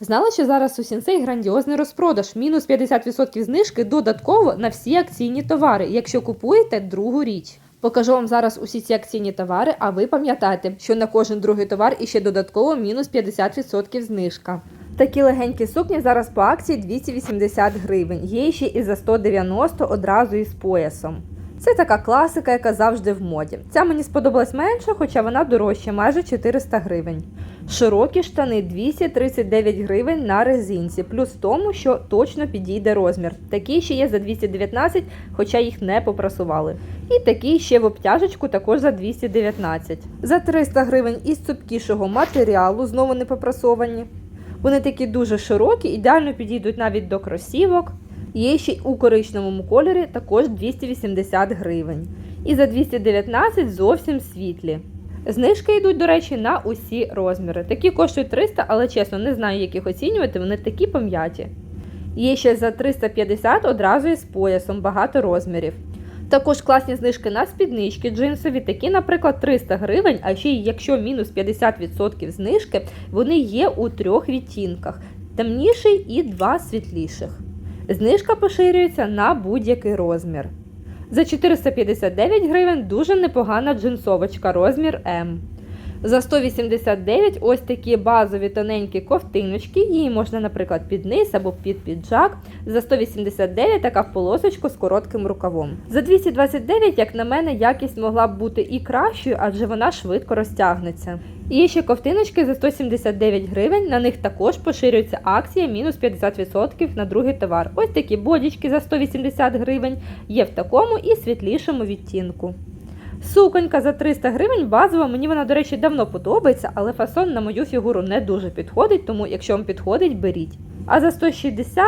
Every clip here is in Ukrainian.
Знала, що зараз у Сінсей грандіозний розпродаж, мінус 50% знижки додатково на всі акційні товари, якщо купуєте другу річ. Покажу вам зараз усі ці акційні товари, а ви пам'ятайте, що на кожен другий товар іще додатково мінус 50% знижка. Такі легенькі сукні зараз по акції 280 гривень. Є ще і за 190 одразу із поясом. Це така класика, яка завжди в моді. Ця мені сподобалась менше, хоча вона дорожча, майже 400 гривень. Широкі штани 239 гривень на резинці, плюс в тому, що точно підійде розмір. Такі ще є за 219, хоча їх не попрасували. І такі ще в обтяжечку також за 219. За 300 гривень із цупкішого матеріалу, знову не попрасовані. Вони такі дуже широкі, ідеально підійдуть навіть до кросівок. Є ще й у коричневому кольорі також 280 гривень. І за 219 зовсім світлі. Знижки йдуть, до речі, на усі розміри. Такі коштують 300, але чесно, не знаю, як їх оцінювати, вони такі пом'яті. Є ще за 350 одразу із поясом, багато розмірів. Також класні знижки на спіднички джинсові, такі, наприклад, 300 гривень, а ще якщо мінус 50% знижки, вони є у трьох відтінках: темніший і два світліших. Знижка поширюється на будь-який розмір. За 459 гривень дуже непогана джинсовочка розмір М. За 189 ось такі базові тоненькі ковтиночки. Її можна, наприклад, під низ або під піджак. За 189 така в полосочку з коротким рукавом. За 229, як на мене, якість могла б бути і кращою, адже вона швидко розтягнеться. І ще ковтиночки за 179 гривень. На них також поширюється акція мінус 50% на другий товар. Ось такі бодічки за 180 гривень є в такому і світлішому відтінку. Суконька за 300 гривень базова, мені вона, до речі, давно подобається, але фасон на мою фігуру не дуже підходить, тому якщо вам підходить, беріть. А за 160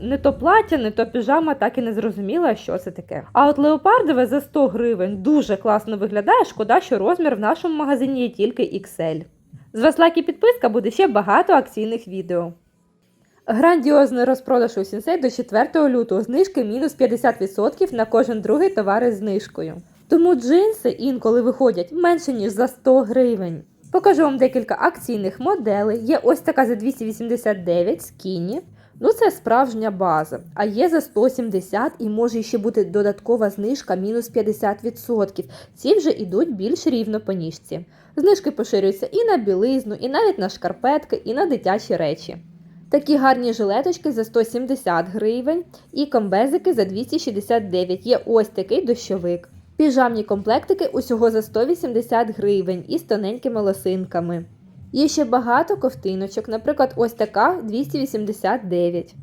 не то плаття, не то піжама, так і не зрозуміла, що це таке. А от леопардове за 100 гривень дуже класно виглядає. Шкода, що розмір в нашому магазині є тільки XL. З вас лайк і підписка буде ще багато акційних відео. Грандіозний розпродаж у Сінсей до 4 лютого знижки мінус 50% на кожен другий товар із знижкою. Тому джинси інколи виходять менше ніж за 100 гривень. Покажу вам декілька акційних моделей. Є ось така за 289 скіні. Ну, це справжня база. А є за 170 і може ще бути додаткова знижка мінус 50%. Ці вже йдуть більш рівно по ніжці. Знижки поширюються і на білизну, і навіть на шкарпетки, і на дитячі речі. Такі гарні жилеточки за 170 гривень і комбезики за 269. Є ось такий дощовик. Піжамні комплектики усього за 180 гривень із тоненькими лосинками. Є ще багато ковтиночок, наприклад, ось така 289.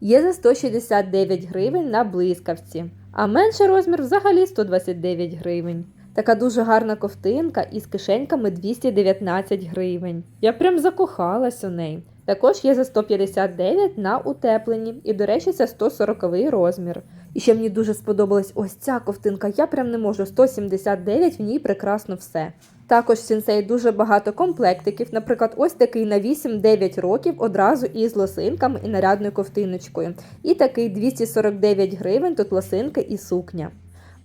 Є за 169 гривень на блискавці, а менший розмір взагалі 129 гривень. Така дуже гарна ковтинка із кишеньками 219 гривень. Я прям закохалась у неї. Також є за 159 на утеплені, і, до речі, це 140 розмір. І ще мені дуже сподобалась ось ця ковтинка. Я прям не можу 179, в ній прекрасно все. Також в сінсей дуже багато комплектиків, наприклад, ось такий на 8-9 років одразу із лосинками і нарядною ковтиночкою. І такий 249 гривень, тут лосинки і сукня.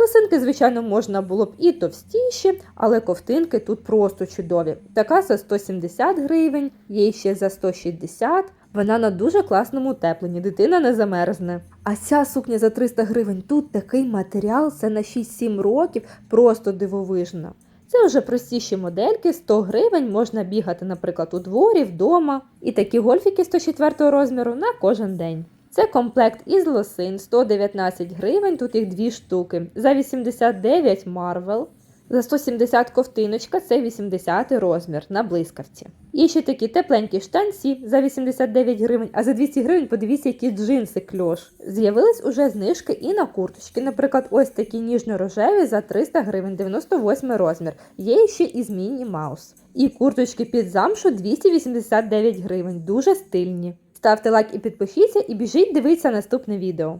Лосинки, звичайно, можна було б і товстіші, але ковтинки тут просто чудові. Така за 170 гривень, є ще за 160. Вона на дуже класному утепленні, дитина не замерзне. А ця сукня за 300 гривень, тут такий матеріал, це на 6-7 років, просто дивовижно. Це вже простіші модельки, 100 гривень можна бігати, наприклад, у дворі, вдома. І такі гольфіки 104 розміру на кожен день. Це комплект із лосин 119 гривень, тут їх дві штуки. За 89 Marvel. За 170 ковтиночка це 80 розмір на блискавці. І ще такі тепленькі штанці за 89 гривень, а за 200 гривень подивіться, які джинси кльош. З'явились уже знижки і на курточки. Наприклад, ось такі ніжно-рожеві за 300 гривень, 98 розмір. Є ще і з Мінні Маус. І курточки під замшу 289 гривень, дуже стильні. Ставте лайк і підпишіться, і біжіть дивитися наступне відео.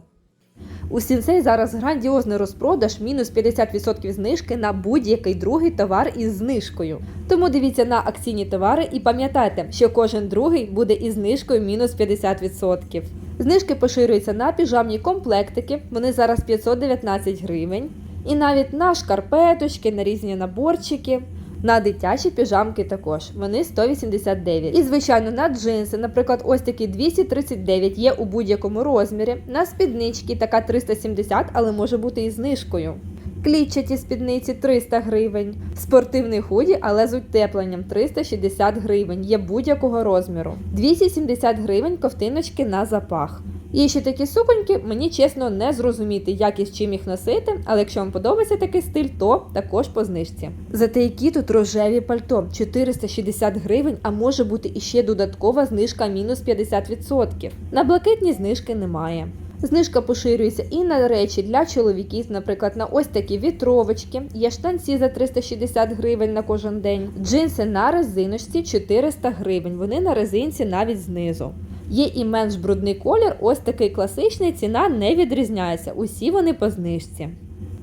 У Сінсей зараз грандіозний розпродаж, мінус 50% знижки на будь-який другий товар із знижкою. Тому дивіться на акційні товари і пам'ятайте, що кожен другий буде із знижкою мінус 50%. Знижки поширюються на піжамні комплектики, вони зараз 519 гривень. І навіть на шкарпеточки, на різні наборчики. На дитячі піжамки також вони 189. І звичайно на джинси, наприклад, ось такі 239 є у будь-якому розмірі. На спіднички така 370, але може бути і знижкою. Клітчаті спідниці 300 гривень, спортивний худі, але з утепленням 360 гривень, є будь-якого розміру. 270 гривень ковтиночки на запах. Є ще такі суконьки, мені чесно не зрозуміти, як і з чим їх носити, але якщо вам подобається такий стиль, то також по знижці. Зате які тут рожеві пальто 460 гривень, а може бути іще додаткова знижка мінус 50%. На блакитні знижки немає. Знижка поширюється і на речі для чоловіків, наприклад, на ось такі вітровочки, є штанці за 360 гривень на кожен день, джинси на резиночці 400 гривень, вони на резинці навіть знизу. Є і менш брудний колір, ось такий класичний, ціна не відрізняється, усі вони по знижці.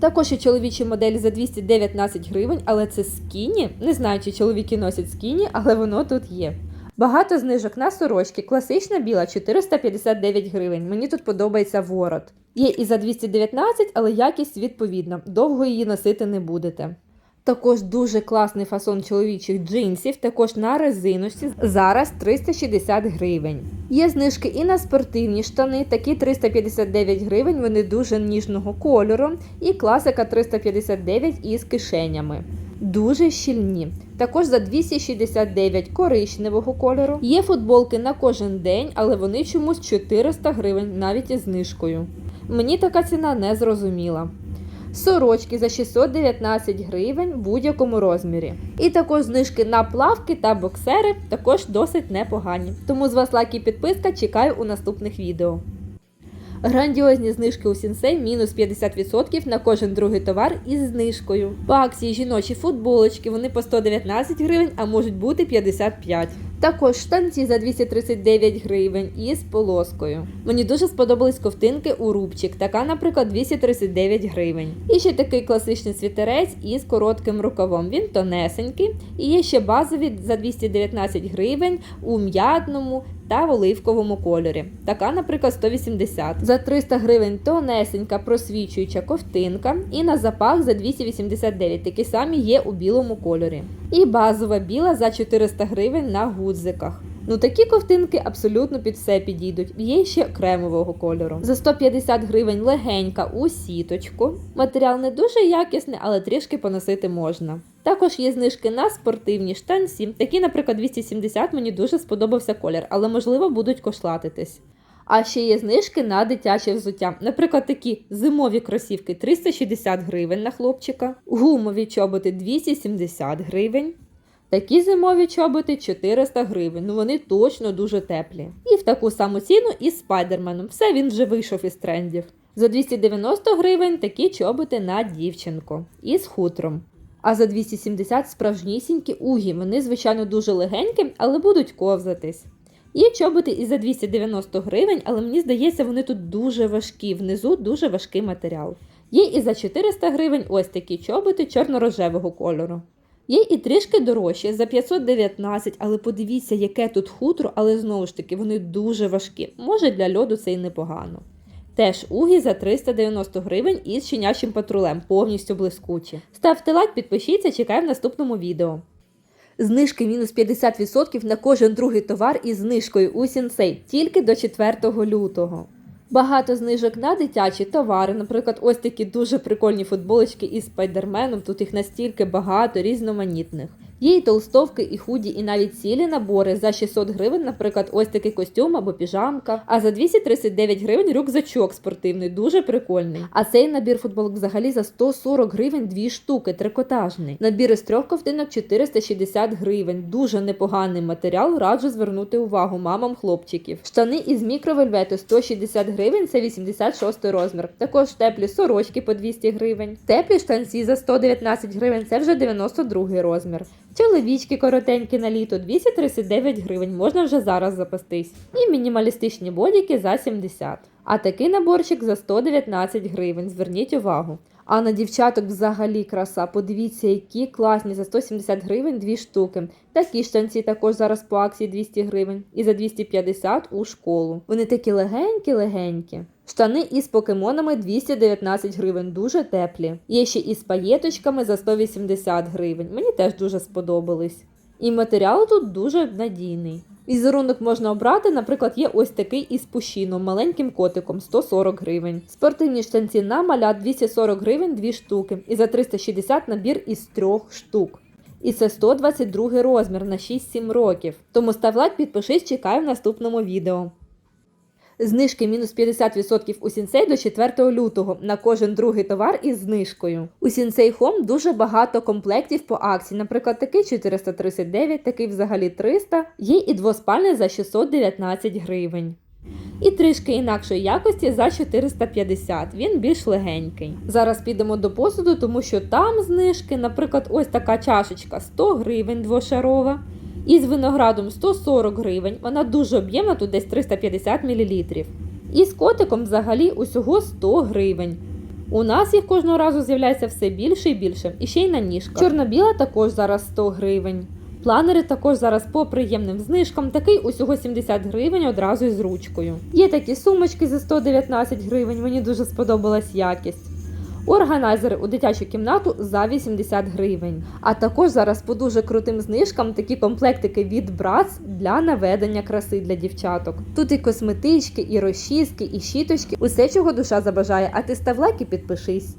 Також є чоловічі моделі за 219 гривень, але це скіні. Не знаю, чи чоловіки носять скіні, але воно тут є. Багато знижок на сорочки. Класична біла 459 гривень. Мені тут подобається ворот. Є і за 219, але якість відповідна. Довго її носити не будете. Також дуже класний фасон чоловічих джинсів, також на резиночці. Зараз 360 гривень. Є знижки і на спортивні штани, такі 359 гривень, вони дуже ніжного кольору. І класика 359 із кишенями. Дуже щільні. Також за 269 коричневого кольору. Є футболки на кожен день, але вони чомусь 400 гривень навіть із знижкою. Мені така ціна не зрозуміла. Сорочки за 619 гривень в будь-якому розмірі. І також знижки на плавки та боксери також досить непогані. Тому з вас лайк і підписка чекаю у наступних відео. Грандіозні знижки у Сінсей мінус 50% на кожен другий товар із знижкою. По акції жіночі футболочки вони по 119 гривень, а можуть бути 55. Також штанці за 239 гривень із полоскою. Мені дуже сподобались ковтинки у рубчик. Така, наприклад, 239 гривень. І ще такий класичний світерець із коротким рукавом. Він тонесенький. І є ще базові за 219 гривень у м'ятному та в оливковому кольорі. Така, наприклад, 180. За 300 гривень тонесенька просвічуюча ковтинка. І на запах за 289. Такі самі є у білому кольорі. І базова біла за 400 гривень на гудзиках. Ну такі ковтинки абсолютно під все підійдуть. Є ще кремового кольору. За 150 гривень легенька у сіточку. Матеріал не дуже якісний, але трішки поносити можна. Також є знижки на спортивні штанці. Такі, наприклад, 270 мені дуже сподобався колір, але можливо будуть кошлатитись. А ще є знижки на дитяче взуття. Наприклад, такі зимові кросівки 360 гривень на хлопчика, гумові чоботи 270 гривень. Такі зимові чоботи 400 гривень. Ну вони точно дуже теплі. І в таку саму ціну із спайдерменом. Все він вже вийшов із трендів. За 290 гривень такі чоботи на дівчинку із хутром. А за 270 справжнісінькі угі. Вони, звичайно, дуже легенькі, але будуть ковзатись. Є чоботи і за 290 гривень, але мені здається, вони тут дуже важкі. Внизу дуже важкий матеріал. Є і за 400 гривень ось такі чоботи чорно-рожевого кольору. Є і трішки дорожчі за 519, але подивіться, яке тут хутро, але знову ж таки вони дуже важкі. Може для льоду це й непогано. Теж угі за 390 гривень із щенячим патрулем, повністю блискучі. Ставте лайк, підпишіться, чекаю в наступному відео. Знижки мінус 50% на кожен другий товар із знижкою у Сінсей тільки до 4 лютого. Багато знижок на дитячі товари, наприклад, ось такі дуже прикольні футболочки із спайдерменом. Тут їх настільки багато різноманітних. Є і толстовки, і худі, і навіть цілі набори за 600 гривень, наприклад, ось такий костюм або піжамка. А за 239 гривень рюкзачок спортивний, дуже прикольний. А цей набір футболок взагалі за 140 гривень дві штуки, трикотажний. Набір із трьох ковтинок 460 гривень. Дуже непоганий матеріал. Раджу звернути увагу мамам хлопчиків. Штани із мікровельвету 160 гривень, це 86 розмір. Також теплі сорочки по 200 гривень. Теплі штанці за 119 гривень, це вже 92 розмір. Чоловічки коротенькі на літо 239 гривень, можна вже зараз запастись. І мінімалістичні бодіки за 70. А такий наборчик за 119 гривень, зверніть увагу. А на дівчаток взагалі краса. Подивіться, які класні за 170 гривень дві штуки. Такі штанці також зараз по акції 200 гривень і за 250 у школу. Вони такі легенькі-легенькі. Штани із покемонами 219 гривень, дуже теплі. Є ще із паєточками за 180 гривень. Мені теж дуже сподобались. І матеріал тут дуже надійний. Візерунок можна обрати, наприклад, є ось такий із пушіном, маленьким котиком 140 гривень. Спортивні штанці на малят 240 гривень 2 штуки. І за 360 набір із трьох штук. І це 122 розмір на 6-7 років. Тому став лайк, підпишись, чекаю в наступному відео. Знижки мінус 50% у Сінсей до 4 лютого на кожен другий товар із знижкою. У Сінсей Home дуже багато комплектів по акції. Наприклад, такий 439, такий взагалі 300, є і двоспальний за 619 гривень. І трішки інакшої якості за 450. Він більш легенький. Зараз підемо до посуду, тому що там знижки, наприклад, ось така чашечка 100 гривень двошарова. І з виноградом 140 гривень. Вона дуже об'ємна, тут десь 350 мл. І з котиком взагалі усього 100 гривень. У нас їх кожного разу з'являється все більше і більше, і ще й на ніжках. Чорно-біла також зараз 100 гривень. Планери також зараз по приємним знижкам, такий усього 70 гривень одразу із ручкою. Є такі сумочки за 119 гривень, мені дуже сподобалась якість. Органайзери у дитячу кімнату за 80 гривень. А також зараз по дуже крутим знижкам такі комплектики від брац для наведення краси для дівчаток. Тут і косметички, і розчіски, і щіточки, усе, чого душа забажає. А ти став лайк і підпишись.